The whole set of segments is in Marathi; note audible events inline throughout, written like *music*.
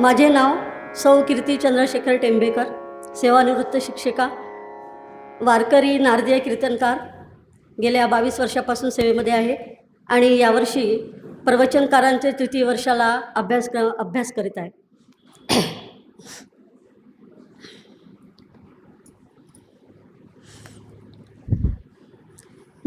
माझे नाव सौ कीर्ती चंद्रशेखर टेंबेकर सेवानिवृत्त शिक्षिका वारकरी नारदीय कीर्तनकार. गेल्या बावीस वर्षापासून सेवेमध्ये आहे आणि यावर्षी प्रवचनकारांचे तृतीय वर्षाला अभ्यास अभ्यास करीत आहे.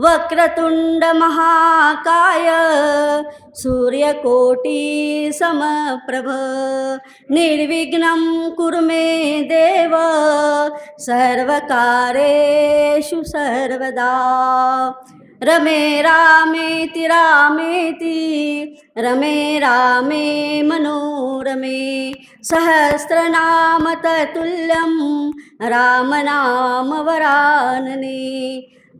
वक्रतुंड महाकाय सूर्यकोटी समप्रभ। निर्विघ्नं कुरु मे देव सर्वकारेषु सर्वदा। रमे रामेति रामेति रमे रामे मनोरमे। सहस्रनाम ततुल्यं रामनामवरानने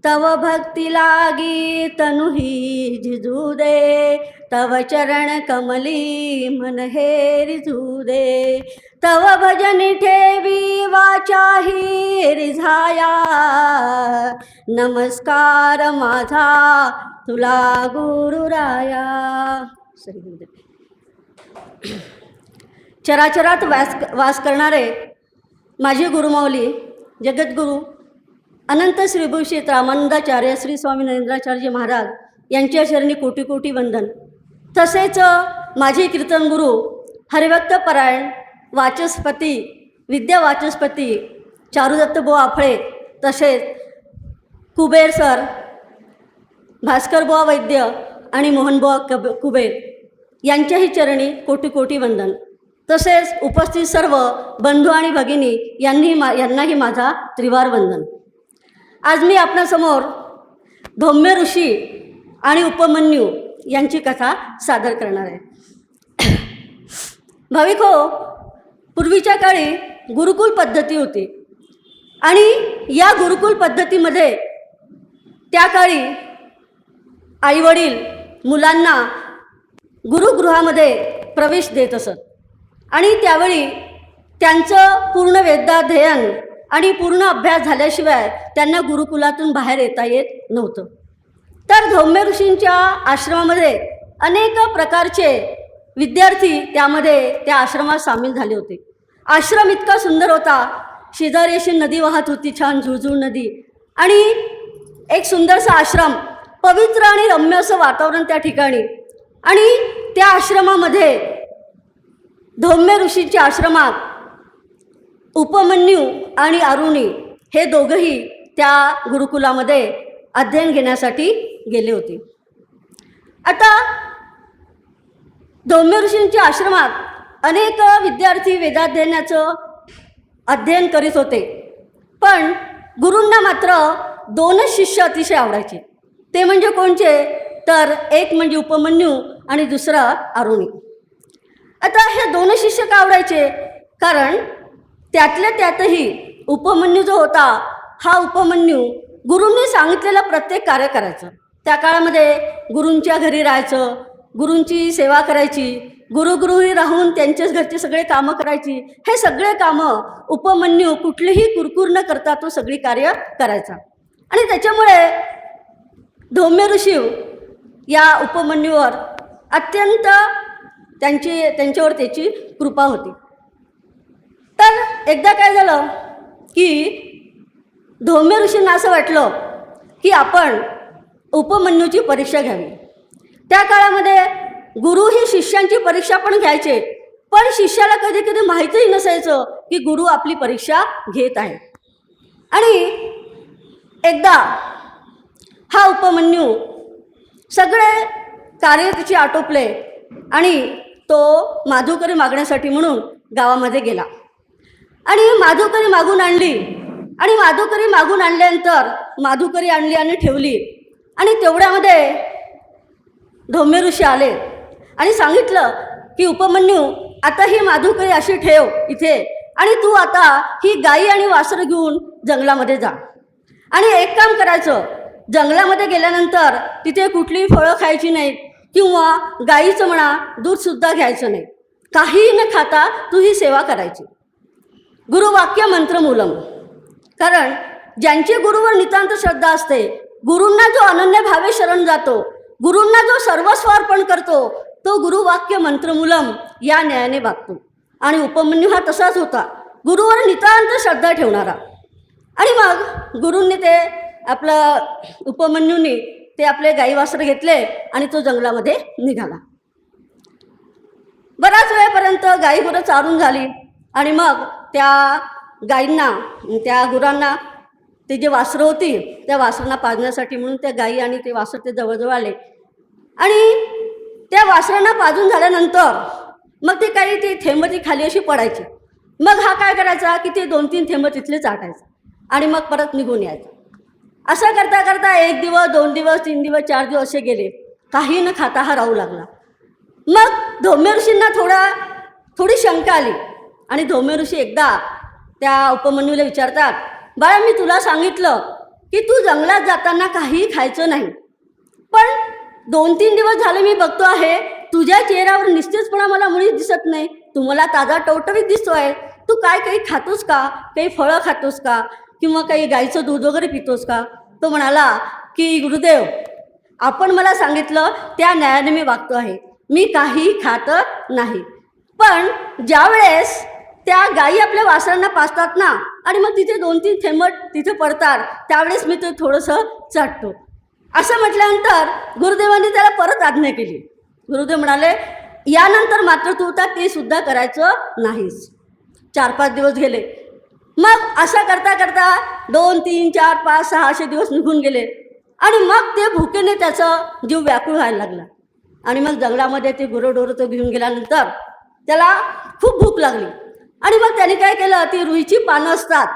तव भक्ती लागी तनुही झिजू दे। तव चरण कमली मन हे रिझू दे। तव भजन ठेवी वाचाही रिझाया। नमस्कार माझा तुला गुरुराया श्री चराचरात वास वास करणारे माझी गुरुमाऊली जगद्गुरू अनंत श्रीभूषित रामानंदाचार्य श्री स्वामी नरेंद्राचार्य महाराज यांच्या चरणी कोटी कोटी वंदन. तसेच माझे कीर्तनगुरू हरिभक्त परायण वाचस्पती विद्या वाचस्पती चारुदत्त बो आफळे तसेच कुबेर सर भास्कर बुवा वैद्य आणि मोहनबुवा कब कुबेर यांच्याही चरणी कोटी कोटी वंदन. तसेच उपस्थित सर्व बंधू आणि भगिनी यांनी मा यांनाही माझा त्रिवार वंदन. आज मी आपणासमोर धौम्य ऋषी आणि उपमन्यू यांची कथा सादर करणार आहे. *clears throat* भाविक हो पूर्वीच्या काळी गुरुकुल पद्धती होती. आणि या गुरुकुल पद्धतीमध्ये त्या काळी आईवडील मुलांना गुरुगृहामध्ये प्रवेश देत असत. आणि त्यावेळी त्यांचं पूर्ण वेदाध्ययन आणि पूर्ण अभ्यास झाल्याशिवाय त्यांना गुरुकुलातून बाहेर येता येत नव्हतं. तर धौम्य ऋषींच्या आश्रमामध्ये अनेक प्रकारचे विद्यार्थी त्यामध्ये त्या आश्रमात सामील झाले होते. आश्रम इतका सुंदर होता. शेजारी अशी नदी वाहत होती छान झुळझुळ नदी. आणि एक सुंदरसा आश्रम पवित्र आणि रम्य असं वातावरण त्या ठिकाणी. आणि त्या आश्रमामध्ये धौम्य ऋषींच्या आश्रमात उपमन्यू आणि अरुणी हे दोघंही त्या गुरुकुलामध्ये अध्ययन घेण्यासाठी गेले होते. आता दौम्य ऋषींच्या आश्रमात अनेक विद्यार्थी वेदाध्ययनाचं अध्ययन करीत होते. पण गुरूंना मात्र दोनच शिष्य अतिशय आवडायचे. ते म्हणजे कोणचे? तर एक म्हणजे उपमन्यू आणि दुसरा अरुणी. आता हे दोन शिष्य का आवडायचे? कारण त्यातल्या त्यातही उपमन्यू जो होता हा उपमन्यू गुरूंनी सांगितलेलं प्रत्येक कार्य करायचं. त्या काळामध्ये गुरूंच्या घरी राहायचं गुरूंची सेवा करायची गुरुगृही राहून त्यांच्याच घरचे सगळे कामं करायची हे सगळे कामं उपमन्यू कुठलीही कुरकुर न करता तो सगळी कार्य करायचा. आणि त्याच्यामुळे धौम्य ऋषी या उपमन्यूवर अत्यंत त्यांची त्यांच्यावर त्याची कृपा होती. एकदा काय झालं की धौम्य ऋषींना असं वाटलं की आपण उपमन्यूची परीक्षा घ्यावी. त्या काळामध्ये गुरु ही शिष्यांची परीक्षा पण घ्यायचे पण शिष्याला कधी कधी माहितीही नसायचं की गुरु आपली परीक्षा घेत आहे. आणि एकदा हा उपमन्यू सगळे कार्य आटोपले आणि तो माधुकरी मागण्यासाठी म्हणून गावामध्ये गेला. आणि माधुकरी मागून आणली. आणि माधुकरी मागून आणल्यानंतर माधुकरी आणली आणि ठेवली. आणि तेवढ्यामध्ये धौम्य ऋषी आले. आणि सांगितलं की उपमन्यू आता ही माधुकरी अशी ठेव इथे. आणि तू आता ही गाई आणि वासर घेऊन जंगलामध्ये जा. आणि एक काम करायचं. जंगलामध्ये गेल्यानंतर तिथे कुठलीही फळं खायची नाहीत किंवा गाईचं म्हणा दूधसुद्धा घ्यायचं नाही. काहीही न खाता तू ही सेवा करायची. गुरुवाक्य मंत्रमूलम. कारण ज्यांची गुरुवर नितांत श्रद्धा असते गुरूंना जो अनन्य भावे शरण जातो गुरूंना जो सर्वस्व अर्पण करतो तो गुरुवाक्य मंत्रमूलम या न्यायाने वागतो. आणि उपमन्यू हा तसाच होता गुरुवर नितांत श्रद्धा ठेवणारा. आणि मग गुरूंनी ते आपलं उपमन्यूंनी ते आपले गाई वासरं घेतले आणि तो जंगलामध्ये निघाला. बराच वेळेपर्यंत गाई गुरं चारून झाली आणि मग त्या गाईंना त्या गुरांना ते जे वासरं होती त्या वासरांना पाजण्यासाठी म्हणून त्या गाई आणि ते वासर ते जवळजवळ आले. आणि त्या वासरांना पाजून झाल्यानंतर मग ते काही ती थेंब ती खाली अशी पडायची. मग हा काय करायचा की ते दोन तीन थेंब तिथले चाटायचा आणि मग परत निघून यायचं. असं करता करता एक दिवस दोन दिवस तीन दिवस चार दिवस असे गेले. काही न खाता हा राहू लागला. मग धौम्य ऋषींना थोडा थोडी शंका आली. आणि धोमे ऋषी एकदा त्या उपमन्यूला विचारतात बाळा मी तुला सांगितलं की तू जंगलात जाताना काहीही खायचं नाही. पण दोन तीन दिवस झाले मी बघतो आहे तुझ्या चेहऱ्यावर निश्चितपणा मला मुळीच दिसत नाही. तू मला ताजा टवटवीत दिसतोय तू काय काही खातोस का? काही फळं खातोस का? किंवा काही गाईचं दूध वगैरे पितोस का? तो म्हणाला की गुरुदेव आपण मला सांगितलं त्या न्यायाने मी वागतो आहे. मी काही खात नाही. पण ज्यावेळेस त्या गायी आपल्या वासरांना पाचतात ना. आणि मग तिथे दोन तीन थेंबट तिथे पडतात. त्यावेळेस मी ते थोडंसं चटतो. असं म्हटल्यानंतर गुरुदेवांनी त्याला परत आज्ञा केली. गुरुदेव म्हणाले यानंतर मात्र तू आता ते सुद्धा करायचं नाहीस. चार पाच दिवस गेले. मग असं करता करता दोन तीन चार पाच सहा असे दिवस निघून गेले. आणि मग ते भुकेने त्याचं जीव व्याकुळ व्हायला लागला. आणि मग जंगलामध्ये ते गुरंढोरं तो घेऊन गेल्यानंतर त्याला खूप भूक लागली. आणि मग त्याने काय केलं? ती रुईची पानं असतात.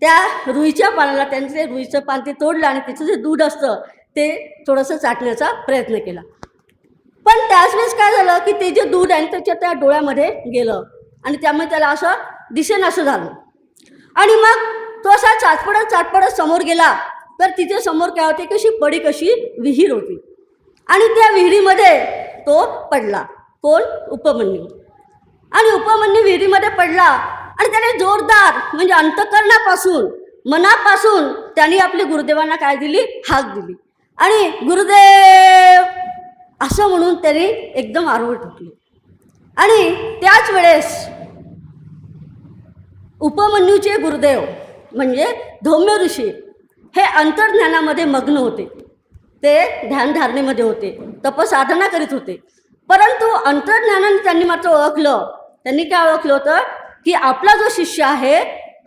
त्या रुईच्या पानाला त्यांनी ते रुईचं पान ते तोडलं आणि त्याचं जे दूध असतं ते थोडंसं चाटण्याचा प्रयत्न केला. पण त्याच वेळेस काय झालं की ते जे दूध आहे त्याच्या त्या डोळ्यामध्ये गेलं आणि त्यामुळे त्याला असं दिसेन असं झालं. आणि मग तो असा चाटपडत चाटपडत समोर गेला तर तिथे समोर काय होते कशी पडी कशी विहीर होती. आणि त्या विहिरीमध्ये तो पडला. कोण? उपमन्यू. आणि उपमन्यू विहिरीमध्ये पडला. आणि त्याने जोरदार म्हणजे अंतकरणापासून मनापासून त्यांनी आपली गुरुदेवांना काय दिली? हाक दिली. आणि गुरुदेव असं म्हणून त्याने एकदम आरोळ ठोकले. आणि त्याच वेळेस उपमन्यूचे गुरुदेव म्हणजे धौम्य ऋषी हे अंतर्ज्ञानामध्ये मग्न होते. ते ध्यानधारणेमध्ये होते. तपसाधना करीत होते. परंतु अंतर्ज्ञानाने त्यांनी मात्र ओळखलं त्यांनी काय ओळखलं होतं? की आपला जो शिष्य आहे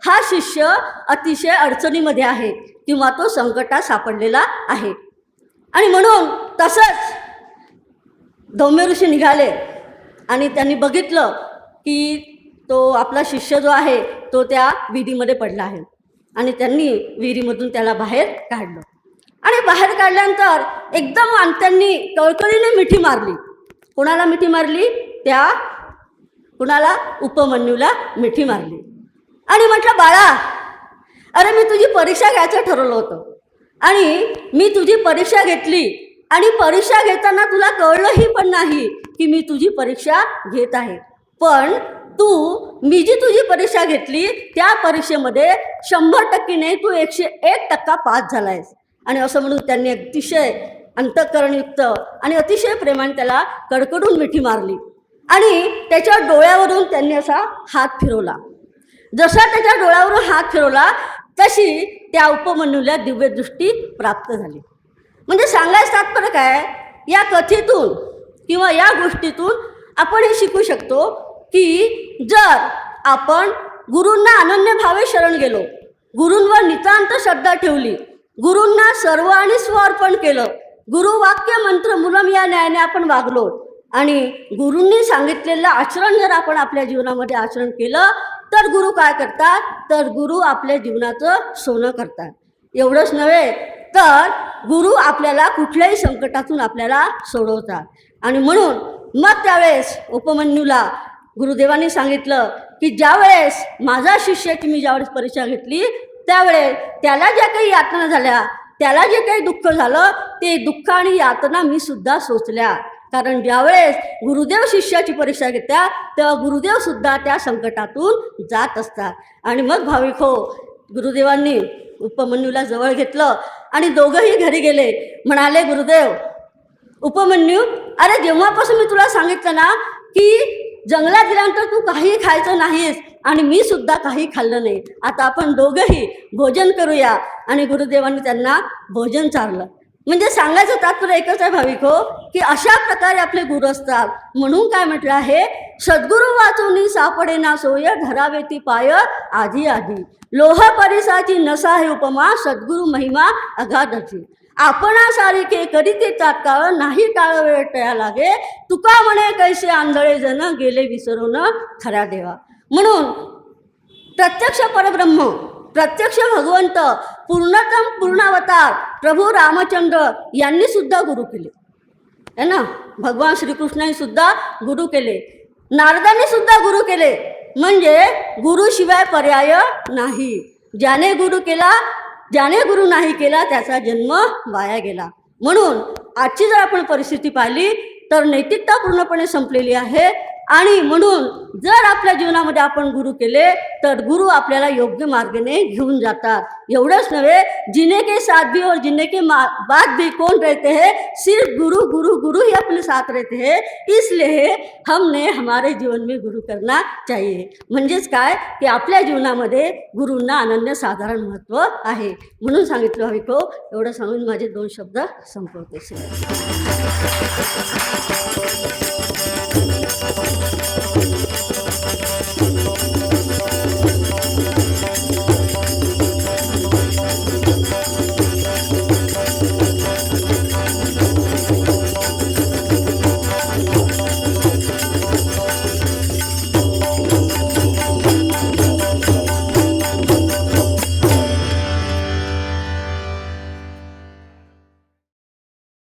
हा शिष्य अतिशय अडचणीमध्ये आहे किंवा तो संकटात सापडलेला आहे. आणि म्हणून तसंच धौम्य ऋषी निघाले आणि त्यांनी बघितलं की तो आपला शिष्य जो आहे तो त्या विहिरीमध्ये पडला आहे. आणि त्यांनी विहिरीमधून त्याला बाहेर काढलं. आणि बाहेर काढल्यानंतर एकदम त्यांनी कळकळीने मिठी मारली. कोणाला मिठी मारली? त्या कुणाला? उपमन्यूला मिठी मारली. आणि म्हटलं बाळा अरे मी तुझी परीक्षा घ्यायचं ठरवलं होतं. आणि मी तुझी परीक्षा घेतली. आणि परीक्षा घेताना तुला कळलंही पण नाही की मी तुझी परीक्षा घेत आहे. पण तू मी जी तुझी परीक्षा घेतली त्या परीक्षेमध्ये शंभर टक्के नाही तू एकशे एक टक्का पास झाला आहेस आणि असं म्हणून त्यांनी अतिशय अंतःकरणयुक्त आणि अतिशय प्रेमाने त्याला कडकडून मिठी मारली. आणि त्याच्या डोळ्यावरून त्यांनी असा हात फिरवला. जसा त्याच्या डोळ्यावरून हात फिरवला तशी त्या उपमन्यूला दिव्यदृष्टी प्राप्त झाली. म्हणजे सांगायचं तात्पर्य काय? या कथेतून किंवा या गोष्टीतून आपण हे शिकू शकतो की जर आपण गुरूंना अनन्य भावे शरण गेलो गुरूंवर नितांत श्रद्धा ठेवली गुरूंना सर्व आणि स्वअर्पण केलं गुरुवाक्य मंत्र मुलम या न्यायाने आपण वागलो आणि गुरूंनी सांगितलेलं आचरण जर आपण आपल्या जीवनामध्ये आचरण केलं तर गुरु काय करतात? तर गुरु आपल्या जीवनाचं सोनं करतात. एवढंच नव्हे तर गुरु आपल्याला कुठल्याही संकटातून आपल्याला सोडवतात. आणि म्हणून मग त्यावेळेस उपमन्यूला गुरुदेवांनी सांगितलं की ज्यावेळेस माझा शिष्याची मी ज्यावेळेस परीक्षा घेतली त्यावेळेस त्याला ज्या काही यातना झाल्या त्याला जे काही दुःख झालं ते दुःख आणि यातना मी सुद्धा सोचल्या. कारण ज्यावेळेस गुरुदेव शिष्याची परीक्षा घेतात तेव्हा गुरुदेव सुद्धा त्या संकटातून जात असतात. आणि मग भाविक हो गुरुदेवांनी उपमन्यूला जवळ घेतलं आणि दोघंही घरी गेले. म्हणाले गुरुदेव उपमन्यू अरे जेव्हापासून मी तुला सांगितलं ना की जंगलात गेल्यानंतर तू काही खायचं नाहीस आणि मी सुद्धा काही खाल्लं नाही. आता आपण दोघंही भोजन करूया. आणि गुरुदेवांनी त्यांना भोजन चारलं. म्हणजे सांगायचं तात्पर्य एकच आहे भाविक हो की अशा प्रकारे आपले गुरु असतात. म्हणून काय म्हटलं आहे? सद्गुरू वाचून सापडे ना सोय धरावे ती पाय आधी आधी. लोह परिसाची नसा हे उपमा सद्गुरू महिमा अगाधाची. आपणा सारिखे करीते तात्काळ नाही टाळ वेळ टया लागे. तुका म्हणे कैसे आंधळे जण गेले विसरून खरा देवा. म्हणून प्रत्यक्ष परब्रह्म प्रत्यक्ष भगवंत पूर्णतम पूर्णावतार प्रभू रामचंद्र यांनी सुद्धा गुरु केले. है ना? भगवान श्रीकृष्णांनी सुद्धा गुरु केले. नारदांनी सुद्धा गुरु केले. म्हणजे गुरुशिवाय पर्याय नाही. ज्याने गुरु केला ज्याने गुरु नाही केला त्याचा जन्म वाया गेला. म्हणून आजची जर आपण परिस्थिती पाहिली तर नैतिकता पूर्णपणे संपलेली आहे. आणि म्हणून जर आपल्या जीवनामध्ये आपण गुरु केले तर गुरु आपल्याला योग्य मार्गाने घेऊन जातात. एवढंच नव्हे जिने के साथ भी और जिने के मा- बाद भी कौन रहते हैं सिर्फ गुरु गुरु गुरु ही अपने साथ रहते हैं. इसलिए हमने हमारे जीवन में गुरु करना चाहिए. म्हणजेच काय? की आपल्या जीवनामध्ये गुरूंना अनन्य साधारण महत्त्व आहे. म्हणून सांगितलं हवी को एवढं सांगून माझे दोन शब्द संपवते. Thank you.